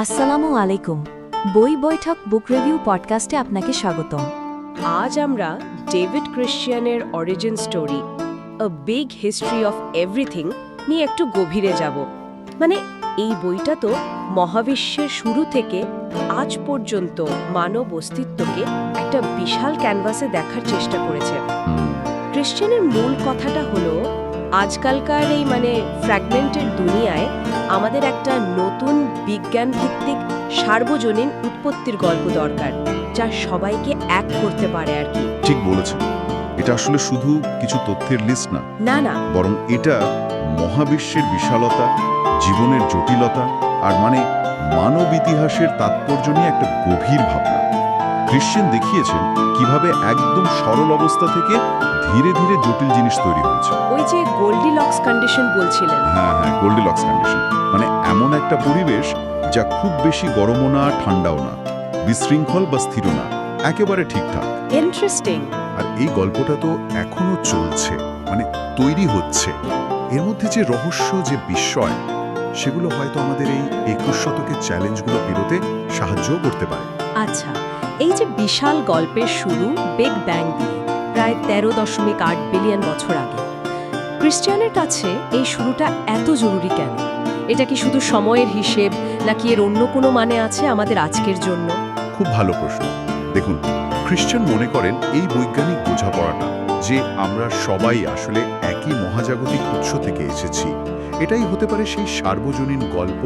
আসসালামু আলাইকুম। বই বৈঠক বুক রিভিউ পডকাস্টে আপনাকে স্বাগতম। আজ আমরা David ক্রিশ্চিয়ানের origin story a big history of everything নিয়ে একটু গভীরে যাব। মানে এই বইটা তো মহাবিশ্বের শুরু থেকে আজ পর্যন্ত মানব অস্তিত্বকে একটা বিশাল ক্যানভাসে দেখার চেষ্টা করেছে। ক্রিশ্চিয়ানের মূল কথাটা হলো আজকালকার এই মানে ফ্র্যাগমেন্টের দুনিয়ায় আমাদের একটা নতুন বিজ্ঞান ভিত্তিক সার্বজনীন উৎপত্তির গল্প দরকার যা সবাইকে এক করতে পারে আর কি। ঠিক বলেছেন। এটা আসলে শুধু কিছু তথ্যের লিস্ট না। না না। বরং এটা মহাবিশ্বের বিশালতা জীবনের জটিলতা আর মানে মানব ইতিহাসের তাৎপর্য নিয়ে একটা গভীর ভাবনা। ক্রিশ্চিয়ান দেখিয়েছেন কীভাবে একদম সরল অবস্থা থেকে ধীরে ধীরে জটিল জিনিস তৈরি হয়েছে। ওই যে গোল্ডি লক্স কন্ডিশন বলছিলেন। হ্যাঁ হ্যাঁ গোল্ডিলক্স কন্ডিশন মানে এমন একটা পরিবেশ যা খুব বেশি গরমও না ঠান্ডাও না। বিশৃঙ্খল বা স্থির না। একেবারে ঠিকঠাক। ইন্টারেস্টিং আর এই গল্পটা তো এখনও চলছে মানে তৈরি হচ্ছে। এর মধ্যে যে রহস্য যে বিস্ময় সেগুলো হয়তো আমাদের এই একুশ শতকের চ্যালেঞ্জগুলো পেরোতে সাহায্য করতে পারে। আচ্ছা এই যে বিশাল গল্পের শুরু বিগ ব্যাং দিয়ে প্রায় তেরো দশমিক আট বিলিয়ন বছর আগে। ক্রিশ্চিয়ানের কাছে এই শুরুটা এত জরুরি কেন? এটা কি শুধু সময়ের হিসেব নাকি এর অন্য কোনো মানে আছে আমাদের আজকের জন্য? খুব ভালো প্রশ্ন। দেখুন খ্রিস্টান মনে করেন এই বৈজ্ঞানিক বোঝাপড়াটা যে আমরা সবাই আসলে একই মহাজাগতিক উৎস থেকে এসেছি এটাই হতে পারে সেই সার্বজনীন গল্প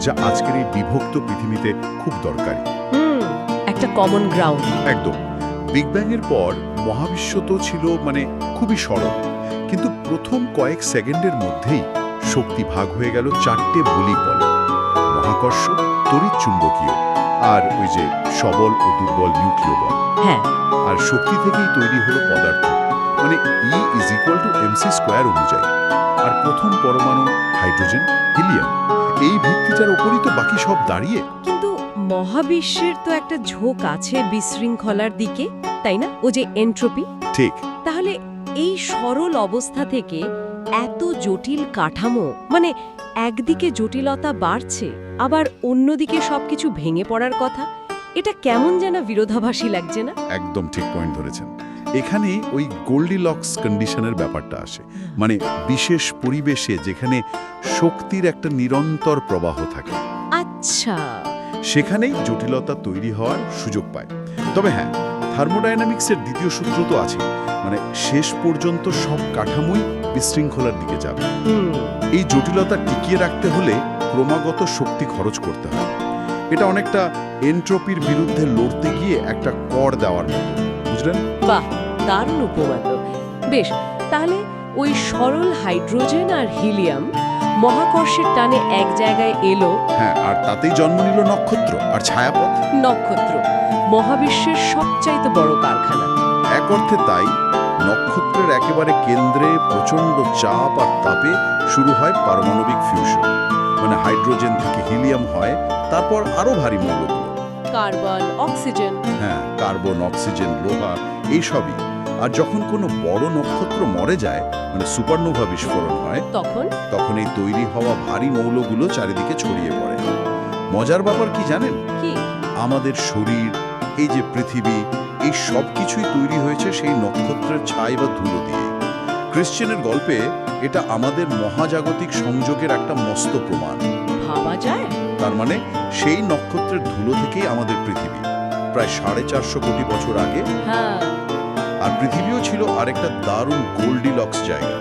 যা আজকের এই বিভক্ত পৃথিবীতে খুব দরকারি। হুম একটা কমন গ্রাউন্ড একদম। বিগ ব্যাং এর পর মহাবিশ্ব তো ছিল মানে খুবই সরল। কিন্তু প্রথম কয়েক সেকেন্ডের মধ্যেই শক্তি ভাগ হয়ে গেল চারটে বলি বলে। মহাকর্ষ তড়িৎ চুম্বকীয় আর ওই যে সবল ও দুর্বল নিউক্লিয় বল। হ্যাঁ। আর শক্তি থেকেই তৈরি হলো পদার্থ। মানে E is equal to MC square অনুযায়ী। আর প্রথম পরমাণু হাইড্রোজেন হিলিয়াম। এই ভিত্তিটার ওপরই তো বাকি সব দাঁড়িয়ে। মহাবিশ্বের তো একটা ঝোঁক আছে বিশৃঙ্খলার দিকে তাই না? ও যে এন্ট্রপি। ঠিক। তাহলে এই সরল অবস্থা থেকে এত জটিল কাঠামো মানে একদিকে জটিলতা বাড়ছে আবার অন্যদিকে সবকিছু ভেঙে পড়ার কথা এটা কেমন যেন বিরোধাভাসী লাগছে না? একদম ঠিক পয়েন্ট ধরেছেন। এখানে ওই গোল্ডিলক্স কন্ডিশনের ব্যাপারটা আসে। মানে বিশেষ পরিবেশে যেখানে শক্তির একটা নিরন্তর প্রবাহ থাকে। আচ্ছা। সেখানেই জটিলতা তৈরি হওয়ার সুযোগ পায়। তবে হ্যাঁ থার্মোডাইনামিক্সের দ্বিতীয় সূত্র তো আছে মানে শেষ পর্যন্ত সব কাঠামোই বিশৃঙ্খলার দিকে যাবে। এই জটিলতা টিকিয়ে রাখতে হলে ক্রমাগত শক্তি খরচ করতে হয়। এটা অনেকটা এন্ট্রপির বিরুদ্ধে লড়তে গিয়ে একটা কর দেওয়ার মতো বুঝলেন? বাহ দারুণ উপমা বেশ তাহলে ওই সরল হাইড্রোজেন আর হিলিয়াম মহাকর্ষের টানে এক জায়গায় এলো হ্যাঁ আর তাতেই জন্ম নিল নক্ষত্র আর ছায়াপথ। নক্ষত্র মহাবিশ্বের সবচাইতে বড় কারখানা। এক অর্থে তাই নক্ষত্রের একেবারে কেন্দ্রে প্রচণ্ড চাপ আর তাপে শুরু হয় পারমাণবিক ফিউশন মানে হাইড্রোজেন থেকে হিলিয়াম হয় তারপর আরও ভারী মৌলগুলো। কার্বন অক্সিজেন হ্যাঁ কার্বন অক্সিজেন লোহা এইসবই। আর যখন কোনো বড় নক্ষত্র মরে যায় মানে সুপারনোভা বিস্ফোরণ হয় তখন? তখন এই তৈরি হওয়া ভারী মৌলগুলো চারিদিকে ছড়িয়ে পড়ে। মজার ব্যাপার কি জানেন? কি? আমাদের শরীর এই যে পৃথিবী এই সব কিছুই তৈরি হয়েছে সেই নক্ষত্রের ছাই বা ধুলো দিয়ে। ক্রিশ্চিয়ানের গল্পে এটা আমাদের মহাজাগতিক সংযোগের একটা মস্ত প্রমাণ। ভাবা যায়? তার মানে সেই নক্ষত্রের ধুলো থেকেই আমাদের পৃথিবী। প্রায় সাড়ে চারশো কোটি বছর আগে হ্যাঁ। পৃথিবীও ছিল আরেকটা দারুণ গোল্ডিলক্স জায়গা।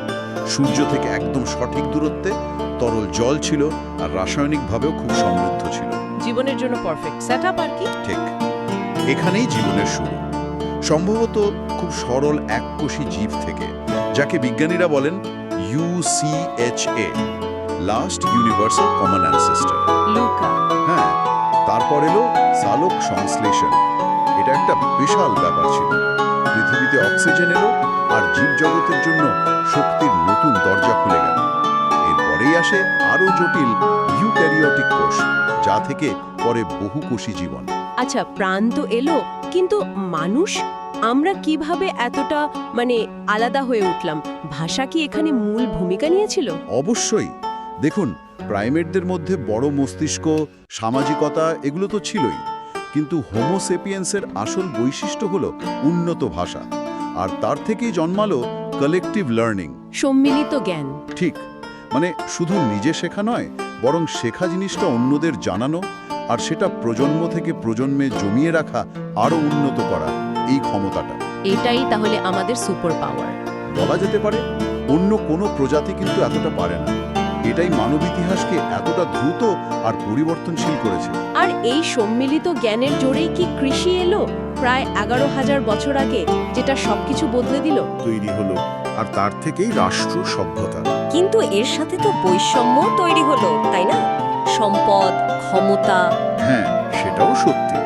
সূর্য থেকে একদম সঠিক দূরত্বে তরল জল ছিল আর রাসায়নিকভাবেও খুব সমৃদ্ধ ছিল। জীবনের জন্য পারফেক্ট সেটআপ আর কি? ঠিক। এখানেই জীবনের শুরু। সম্ভবত খুব সরল এককোষী জীব থেকে যাকে বিজ্ঞানীরা বলেন ইউসিএচএ last universal common ancestor LUCA. হ্যাঁ তারপর এলো সালোক সংশ্লেষণ। এটা একটা বিশাল ব্যাপার ছিল। পৃথিবীতে অক্সিজেন এলো আর জীবজগতের জন্য শক্তির নতুন দরজা খুলে গেল। এরপরেই আসে আরও জটিল ইউক্যারিওটিক কোষ যা থেকে পরে বহুকোষী জীবন। আচ্ছা প্রাণ তো এলো কিন্তু মানুষ? আমরা কীভাবে এতটা মানে আলাদা হয়ে উঠলাম? ভাষা কি এখানে মূল ভূমিকা নিয়েছিল? অবশ্যই। দেখুন প্রাইমেটদের মধ্যে বড় মস্তিষ্ক সামাজিকতা এগুলো তো ছিলই। কিন্তু হোমোসেপিয়েন্সের আসল বৈশিষ্ট্য হলো উন্নত ভাষা। আর তার থেকেই জন্মালো কালেকটিভ লার্নিং সম্মিলিত জ্ঞান। ঠিক মানে শুধু নিজে শেখা নয় বরং শেখা জিনিসটা অন্যদের জানানো আর সেটা প্রজন্ম থেকে প্রজন্মে জমিয়ে রাখা আরও উন্নত করা এই ক্ষমতাটা। এটাই তাহলে আমাদের সুপার পাওয়ার বলা যেতে পারে অন্য কোনো প্রজাতি কিন্তু এতটা পারে না। এটাই মানব ইতিহাসকে এতটা দ্রুত আর পরিবর্তনশীল করেছে। আর এই সম্মিলিত জ্ঞানের জোরেই কি কৃষি এলো? প্রায় এগারো হাজার বছর আগে যেটা সবকিছু বদলে দিল। তৈরি হলো আর তার থেকেই রাষ্ট্র সভ্যতা। কিন্তু এর সাথে তো বৈষম্য তৈরি হলো তাই না? সম্পদ ক্ষমতা। হ্যাঁ সেটাও সত্যি।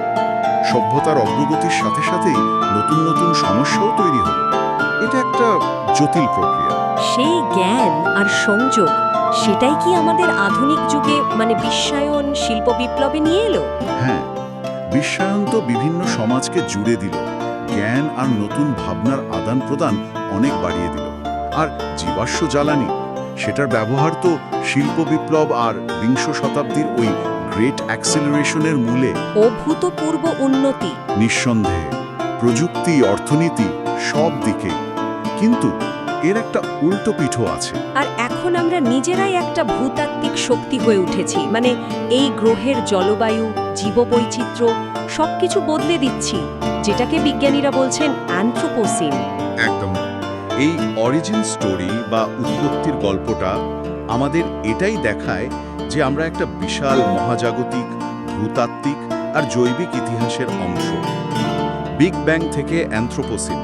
সভ্যতার অগ্রগতির সাথে সাথেই নতুন নতুন সমস্যাও তৈরি হলো। এটা একটা জটিল প্রক্রিয়া। সেই জ্ঞান আর সংযোগ সেটাই কি আমাদের আধুনিক যুগে মানে বিশ্বায়ন শিল্প বিপ্লবে নিয়ে এলো? হ্যাঁ বিশ্বায়ন তো বিভিন্ন সমাজকে জুড়ে দিল। জ্ঞান আর নতুন ভাবনার আদান প্রদান অনেক বাড়িয়ে দিল। আর জীবাশ্ম জ্বালানি সেটার ব্যবহার তো শিল্প বিপ্লব আর বিংশ শতাব্দীর ওই গ্রেট অ্যাক্সেলারেশনের মূলে। অভূতপূর্ব উন্নতি। নিঃসন্দেহে প্রযুক্তি অর্থনীতি সব দিকে। কিন্তু এর একটা উল্টো পিঠও আছে। আর এখন আমরা নিজেরাই একটা ভূতাত্ত্বিক শক্তি হয়ে উঠেছি। মানে এই গ্রহের জলবায়ু জীববৈচিত্র্য সবকিছু বদলে দিচ্ছি যেটাকে বিজ্ঞানীরা বলছেন অ্যানথ্রোপোসিন একদম। এই অরিজিন স্টোরি বা উৎপত্তির গল্পটা আমাদের এটাই দেখায় যে আমরা একটা বিশাল মহাজাগতিক ভূতাত্ত্বিক আর জৈবিক ইতিহাসের অংশ। বিগ ব্যাং থেকে অ্যান্থ্রোপোসিন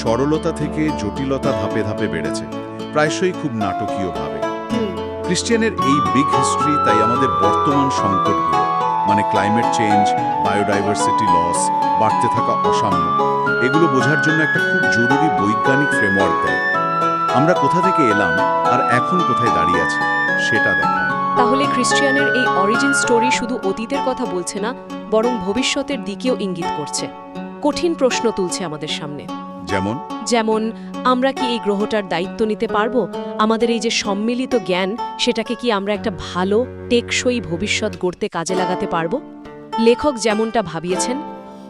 সরলতা থেকে জটিলতা ধাপে ধাপে বেড়েছে। প্রায়শই খুব নাটকীয়ভাবে। ক্রিশ্চিয়ানের এই বিগ হিস্ট্রি তাই আমাদের বর্তমান সংকটগুলো মানে ক্লাইমেট চেঞ্জ বায়োডাইভার্সিটি লস বাড়তে থাকা অসাম্য এগুলো বোঝার জন্য একটা খুব জরুরি বৈজ্ঞানিক ফ্রেমওয়ার্ক দেয়। আমরা কোথা থেকে এলাম আর এখন কোথায় দাঁড়িয়ে আছি সেটা দেখা তাহলে খ্রিস্টিয়ানের এই অরিজিন স্টোরি শুধু অতীতের কথা বলছে না বরং ভবিষ্যতের দিকেও ইঙ্গিত করছে। কঠিন প্রশ্ন তুলছে আমাদের সামনে। যেমন? যেমন আমরা কি এই গ্রহটার দায়িত্ব নিতে পারব? আমাদের এই যে সম্মিলিত জ্ঞান সেটাকে কি আমরা একটা ভালো টেকসই ভবিষ্যৎ গড়তে কাজে লাগাতে পারব? লেখক যেমনটা ভাবিয়েছেন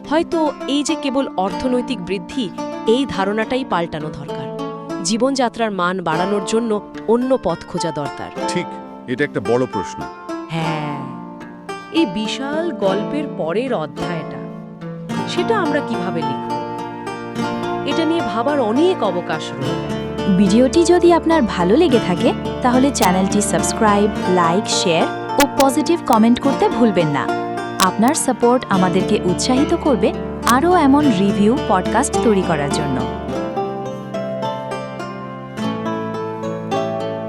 হয়তো এই যে কেবল অর্থনৈতিক বৃদ্ধি এই ধারণাটাই পাল্টানো দরকার। জীবনযাত্রার মান বাড়ানোর জন্য অন্য পথ খোঁজা দরকার। ঠিক এটা একটা বড় প্রশ্ন। হ্যাঁ এই বিশাল গল্পের পরের অধ্যায়টা সেটা আমরা কীভাবে লিখব? এটা নিয়ে ভাবার অনেক অবকাশ রয়েছে ভিডিওটি যদি আপনার ভালো লেগে থাকে, তাহলে চ্যানেলটি সাবস্ক্রাইব, লাইক, শেয়ার ও পজিটিভ কমেন্ট করতে ভুলবেন না। আপনার সাপোর্ট আমাদেরকে উৎসাহিত করবে আরও এমন রিভিউ, পডকাস্ট তৈরি করার জন্য।